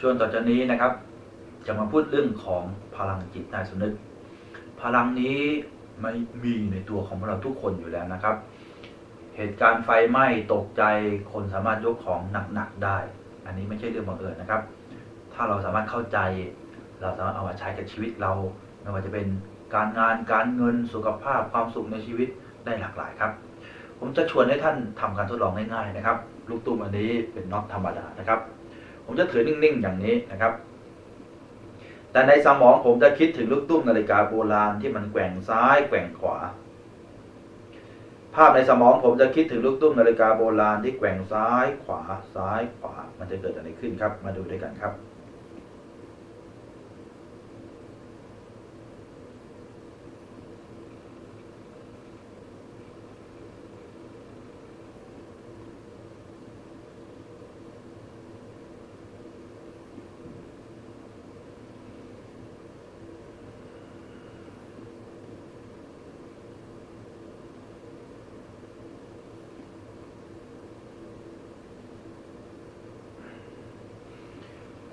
ช่วงต่อจากนี้นะครับ จะมาพูดเรื่องของพลังจิตใต้สำนึก พลังนี้ไม่มีในตัวของเราทุกคนอยู่แล้วนะครับ เหตุการณ์ไฟไหม้ตกใจคนสามารถยกของหนักๆได้ อันนี้ไม่ใช่เรื่องบังเอิญนะครับ ถ้าเราสามารถเข้าใจ เราสามารถเอามาใช้กับชีวิตเราไม่ว่าจะเป็นการงานการเงินสุขภาพความสุขในชีวิตได้หลากหลายครับ ผมจะชวนให้ท่านทำการทดลองง่ายๆนะครับ ลูกตุ้มอันนี้เป็นน็อตธรรมดานะครับ ผมจะถือนิ่งๆอย่างนี้นะครับ แต่ในสมองผมจะคิดถึงลูกตุ้มนาฬิกาโบราณที่มันแกว่งซ้ายแกว่งขวา ภาพในสมองผมจะคิดถึงลูกตุ้มนาฬิกาโบราณที่แกว่งซ้ายขวาซ้ายขวา มันจะเกิดอะไรขึ้นครับ มาดูด้วยกันครับ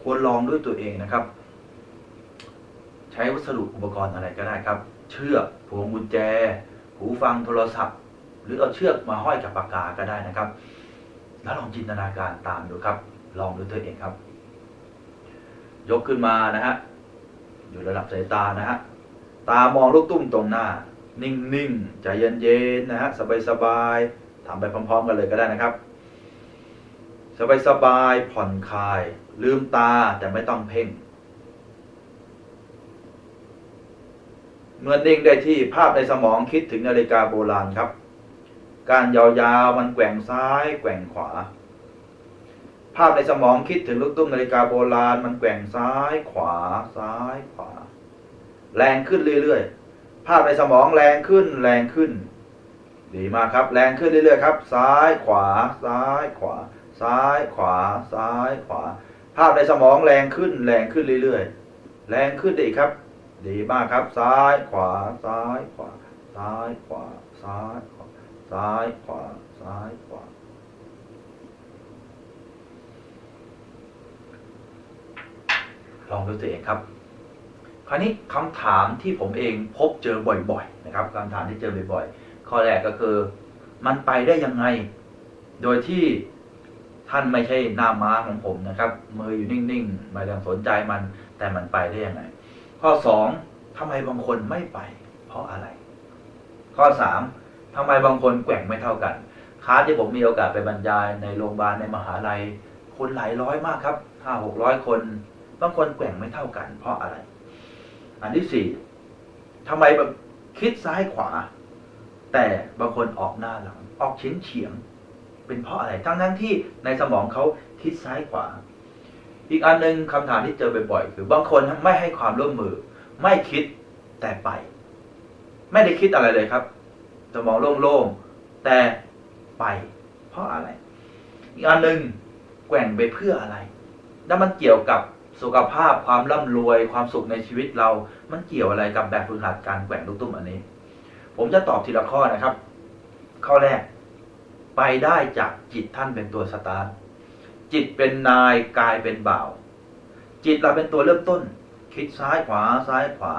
ควรลองด้วยตัวเองนะครับ ใช้วัสดุอุปกรณ์อะไรก็ได้ครับ เชือกพวงกุญแจ หูฟังโทรศัพท์ หรือเอาเชือกมาห้อยกับปากกาก็ได้นะครับ แล้วลองจินตนาการตามดูครับ ลองด้วยตัวเองครับ ยกขึ้นมานะฮะอยู่ระดับสายตานะฮะตามองลูกตุ้มตรงหน้า นิ่งๆใจเย็นๆนะฮะสบายๆทำไปพร้อม ๆ กันเลยก็ได้นะครับ สบายๆผ่อนคลาย ลืมตาแต่ไม่ต้องเพ่ง เมื่อนิ่งได้ที่ภาพในสมองคิดถึงนาฬิกาโบราณครับ การยาวๆมันแกว่งซ้ายแกว่งขวา ภาพในสมองคิดถึงลูกตุ้มนาฬิกาโบราณ มันแกว่งซ้ายขวาซ้ายขวา แรงขึ้นเรื่อยๆ ภาพในสมองแรงขึ้นแรงขึ้น ดีมากครับ แรงขึ้นเรื่อยๆครับ ซ้ายขวาซ้ายขวาซ้ายขวาซ้ายขวา ภาพในสมองแรงขึ้นแรงขึ้นเรื่อยๆ แรงขึ้นได้อีครับ ดีมากครับ ซ้ายขวาซ้ายขวา ซ้ายขวา ซ้ายขวา ซ้ายขวา ซ้ายขวา ลองดูตัวเองครับ คราวนี้คำถามที่ผมเองพบเจอบ่อยๆ นะครับคำถามที่เจอบ่อยๆ ข้อแรกก็คือ มันไปได้ยังไง โดยที่ ท่านไม่ใช่หน้าม้าของผมนะครับ มืออยู่นิ่งๆไม่ต้องสนใจมัน แต่มันไปได้ยังไง ข้อสองทำไมบางคนไม่ไป เพราะอะไร ข้อสามทำไมบางคนแกว่งไม่เท่ากันคลาที่ผมมีโอกาสไปบรรยายในโรงพยาบาลในมหาลัย คนหลายร้อยมากครับห้าหกร้อยคนบางคนแกว่งไม่เท่ากัน เพราะอะไร อันที่สี่ทำไมแบบคิดซ้ายขวา แต่บางคนออกหน้าหลัง ออกเฉียงเฉียง เป็นเพราะอะไรทั้งนั้นที่ในสมองเขาคิดซ้ายขวา อีกอันหนึ่งคำถามที่เจอบ่อยๆคือบางคนไม่ให้ความร่วมมือ ไม่คิดแต่ไป ไม่ได้คิดอะไรเลยครับ สมองโล่งๆแต่ไป เพราะอะไร อีกอันหนึ่งแกว่งไปเพื่ออะไร แล้วมันเกี่ยวกับสุขภาพความร่ำรวยความสุขในชีวิตเรา มันเกี่ยวอะไรกับแบบฝึกหัดการแกว่งลูกตุ้มอันนี้ ผมจะตอบทีละข้อนะครับ ข้อแรก ไปได้จากจิตท่านเป็นตัวสตาร์ทจิตเป็นนายกายเป็นบ่าว จิตเราเป็นตัวเริ่มต้น คิดซ้ายขวาซ้ายขวา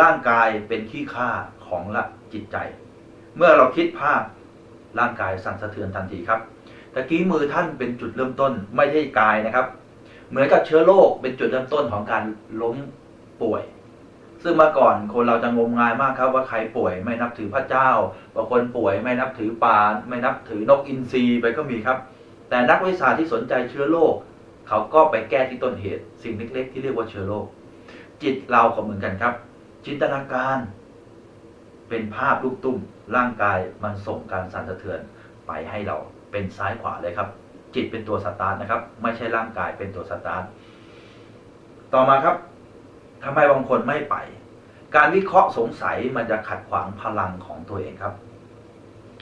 ร่างกายเป็นขี้ข้าของละจิตใจ เมื่อเราคิดภาพร่างกายสั่นสะเทือนทันทีครับตะกี้มือท่านเป็นจุดเริ่มต้นไม่ใช่กายนะครับ เหมือนกับเชื้อโรคเป็นจุดเริ่มต้นของการล้มป่วย ซึ่งเมื่อก่อนคนเราจะงมงายมากครับ ว่าใครป่วยไม่นับถือพระเจ้าบางคนป่วยไม่นับถือปลาไม่นับถือนกอินทรีไปก็มีครับ แต่นักวิทยาที่สนใจเชื้อโรคเขาก็ไปแก้ที่ต้นเหตุสิ่งเล็ก ๆ ที่เรียกว่าเชื้อโรคจิตเราก็เหมือนกันครับ จินตนาการ เป็นภาพลูกตุ้มร่างกายมันส่งการสั่นสะเทือนไปให้เราเป็นซ้ายขวาเลยครับ จิตเป็นตัวสตาร์ทนะครับ ไม่ใช่ร่างกายเป็นตัวสตาร์ทต่อมาครับ ทำไมบางคนไม่ไป การวิเคราะห์สงสัยมันจะขัดขวางพลังของตัวเองครับ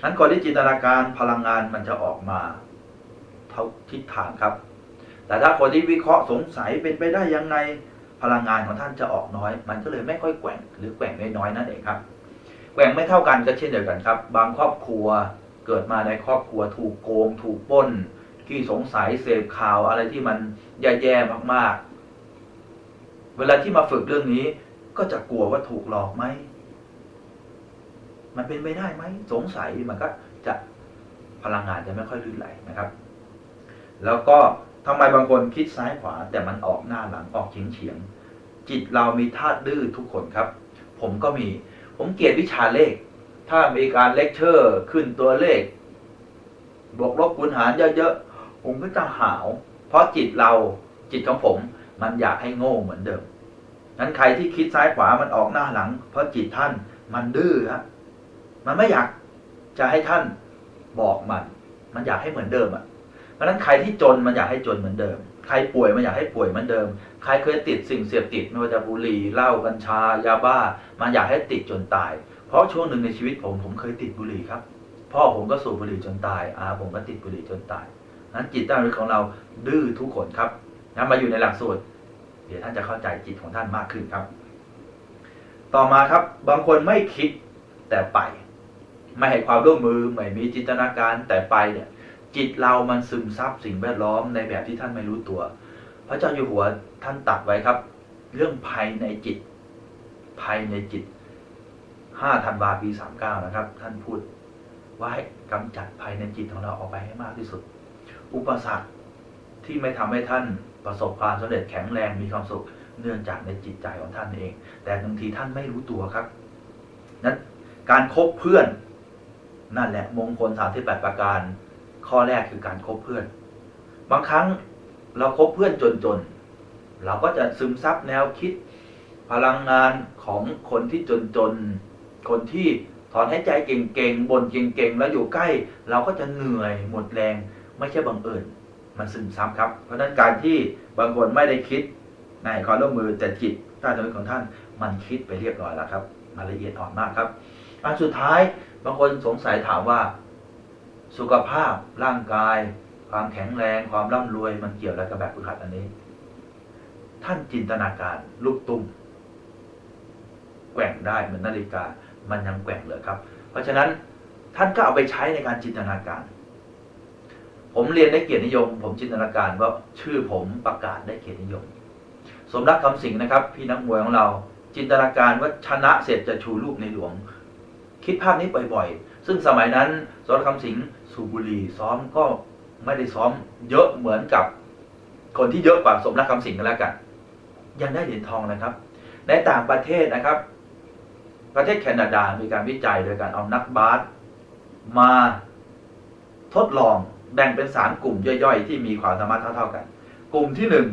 นั้นก่อนที่จินตนาการพลังงานมันจะออกมาเท่าทิศทางครับ แต่ถ้าคนที่วิเคราะห์สงสัยเป็นไปได้ยังไงพลังงานของท่านจะออกน้อย มันก็เลยไม่ค่อยแกว่งหรือแกว่งน้อยๆนั่นเองครับแกว่งไม่เท่ากันก็เช่นเดียวกันครับ บางครอบครัวเกิดมาในครอบครัวถูกโกง ถูกป้นที่สงสัยเสพข่าวอะไรที่มันแย่ๆมากๆ เวลาที่มาฝึกเรื่องนี้ ก็จะกลัวว่าถูกหลอกไหม มันเป็นไปได้ไหม สงสัยมันก็จะพลังงานจะไม่ค่อยลื่นไหลนะครับ แล้วก็ทำไมบางคนคิดซ้ายขวา แต่มันออกหน้าหลังออกเฉียงเฉียง จิตเรามีธาตุดื้อทุกคนครับ ผมก็มี ผมเกลียดวิชาเลข ถ้ามีการเลคเชอร์ขึ้นตัวเลข บวกลบคูณหารเยอะๆผมก็จะหาว เพราะจิตเราจิตของผม มันอยากให้โง่เหมือนเดิมนั้นใครที่คิดซ้ายขวามันออกหน้าหลัง เพราะจิตท่านมันดื้อฮะมันไม่อยากจะให้ท่านบอกมัน มันอยากให้เหมือนเดิมอะเพราะนั้นใครที่จนมันอยากให้จนเหมือนเดิม ใครป่วยมันอยากให้ป่วยเหมือนเดิม ใครเคยติดสิ่งเสพติดไม่ว่าจะบุหรี่เหล้ากัญชายาบ้า มันอยากให้ติดจนตาย เพราะช่วงหนึ่งในชีวิตผมผมเคยติดบุหรี่ครับพ่อผมก็สูบบุหรี่จนตายอาผมก็ติดบุหรี่จนตายนั้นจิตใต้สำนึกของเราดื้อทุกคนครับ นั้นมาอยู่ในหลักสูตร เดี๋ยวท่านจะเข้าใจจิตของท่านมากขึ้นครับ ต่อมาครับบางคนไม่คิดแต่ไป ไม่ให้ความร่วมมือไม่มีจินตนาการแต่ไปเนี่ย จิตเรามันซึมซับสิ่งแวดล้อมในแบบที่ท่านไม่รู้ตัว พระเจ้าอยู่หัวท่านตัดไว้ครับ เรื่องภายในจิตภายในจิต5ธันวาปี 39 นะครับ ท่านพูดว่าให้กำจัดภายในจิตของเราออกไปให้มากที่สุด อุปสรรคที่ไม่ทำให้ท่าน ประสบความสำเร็จแข็งแรงมีความสุขเนื่องจากในจิตใจของท่านเอง แต่บางทีท่านไม่รู้ตัวครับนั้นการคบเพื่อน นั่นแหละมงคล38ปดประการ ข้อแรกคือการคบเพื่อน บางครั้งเราคบเพื่อนจนๆ เราก็จะซึมซับแนวคิด พลังงานของคนที่จนๆ คนที่ถอนหายใจเก่งๆบ่นเก่งๆ แล้วอยู่ใกล้ เราก็จะเหนื่อยหมดแรงไม่ใช่บังเอิญ มันซึมซับครับ เพราะฉะนั้นการที่บางคนไม่ได้คิดในความร่วมมือแต่จิตใต้สำนึกของท่าน มันคิดไปเรียบร้อยแล้วครับ มันละเอียดอ่อนมากครับอันสุดท้ายบางคนสงสัยถามว่า สุขภาพร่างกาย ความแข็งแรงความร่ำรวยมันเกี่ยวอะไรกับแบบฝึกหัดอันนี้ ท่านจินตนาการลูกตุ้มแกว่งได้เหมือนนาฬิกา มันยังแกว่งเลยครับ เพราะฉะนั้นท่านก็เอาไปใช้ในการจินตนาการ ผมเรียนได้เกียรตินิยม ผมจินตนาการว่าชื่อผมประกาศได้เกียรตินิยม สมรักคำสิงนะครับ พี่นักมวยของเรา จินตนาการว่าชนะเสร็จจะชูรูปในหลวง คิดภาพนี้บ่อยๆ ซึ่งสมัยนั้นสมรักคำสิงสูบุรีซ้อมก็ไม่ได้ซ้อมเยอะเหมือนกับ คนที่เยอะกว่าสมรักคำสิงกันแล้วกัน ยังได้เหรียญทองนะครับ ในต่างประเทศนะครับ ประเทศแคนาดามีการวิจัยโดยการเอานักบาสมาทดลอง แบ่งเป็นสามกลุ่มย่อยๆ ที่มีความสามารถเท่า ๆกัน กลุ่มที่หนึ่ง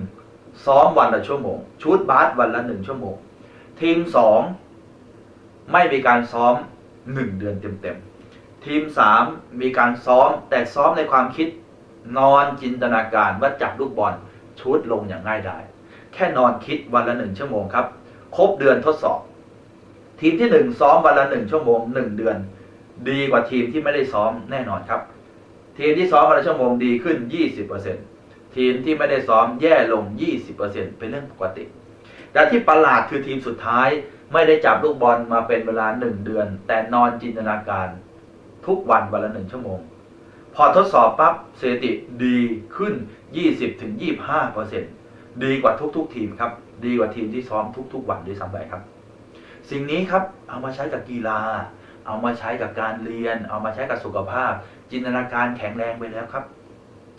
ซ้อมวันละชั่วโมง ชุดบาสวันละหนึ่งชั่วโมง ทีมสองไม่มีการซ้อมหนึ่งเดือนเต็มๆ ทีมสามมีการซ้อมแต่ซ้อมในความคิดนอนจินตนาการว่าจับลูกบอลชุดลงอย่างง่ายดายแค่นอนคิดวันละหนึ่งชั่วโมงครับ ครบเดือนทดสอบ ทีมที่หนึ่งซ้อมวันละหนึ่งชั่วโมงหนึ่งเดือน ดีกว่าทีมที่ไม่ได้ซ้อมแน่นอนครับ ทีมที่ซ้อมวันละชั่วโมงดีขึ้น 20%ทีมที่ไม่ได้ซ้อมแย่ลง 20%เป็นเรื่องปกติ แต่ที่ประหลาดคือทีมสุดท้ายไม่ได้จับลูกบอลมาเป็นเวลาหนึ่งเดือน แต่นอนจินตนาการทุกวันวันละหนึ่งชั่วโมง พอทดสอบปั๊บสถิติดีขึ้น 20-25%ดีกว่าทุกๆ ทีมครับ ดีกว่าทีมที่ซ้อมทุก ๆ วันด้วยซ้ำไปครับ สิ่งนี้ครับเอามาใช้กับกีฬา เอามาใช้กับการเรียน เอามาใช้กับสุขภาพ จินตนาการแข็งแรงไปแล้วครับ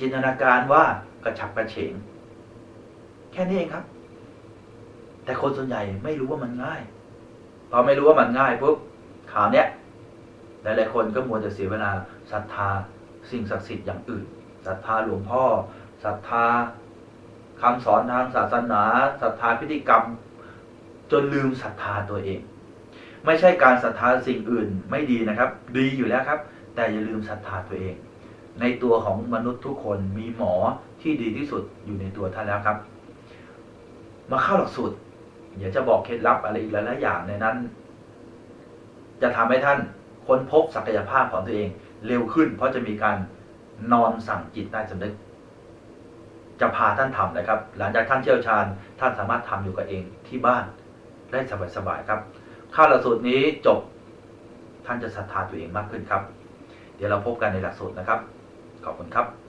จินตนาการว่ากระฉับกระเฉง แค่นี้เองครับ แต่คนส่วนใหญ่ไม่รู้ว่ามันง่ายพอไม่รู้ว่ามันง่ายปุ๊บข่าวเนี้ยหลายๆคนก็มัวแต่เสียเวลาศรัทธาสิ่งศักดิ์สิทธิ์อย่างอื่นศรัทธาหลวงพ่อศรัทธาคำสอนทางศาสนาศรัทธาพิธีกรรม จนลืมศรัทธาตัวเอง ไม่ใช่การศรัทธาสิ่งอื่นไม่ดีนะครับ ดีอยู่แล้วครับ แต่อย่าลืมศรัทธาตัวเอง ในตัวของมนุษย์ทุกคนมีหมอที่ดีที่สุดอยู่ในตัวท่านแล้วครับ มาเข้าหลักสูตรเดี๋ยวจะบอกเคล็ดลับอะไรอีกหลายๆอย่างในนั้น จะทำให้ท่านค้นพบศักยภาพของตัวเอง เร็วขึ้น เพราะจะมีการนอนสั่งจิตใต้สำนึกจะพาท่านทำนะครับ หลังจากท่านเชี่ยวชาญ ท่านสามารถทำอยู่กับเองที่บ้านได้สบายๆครับ เข้าหลักสูตรนี้จบท่านจะศรัทธาตัวเองมากขึ้นครับ เดี๋ยวเราพบกันในหลักสูตรนะครับ ขอบคุณครับ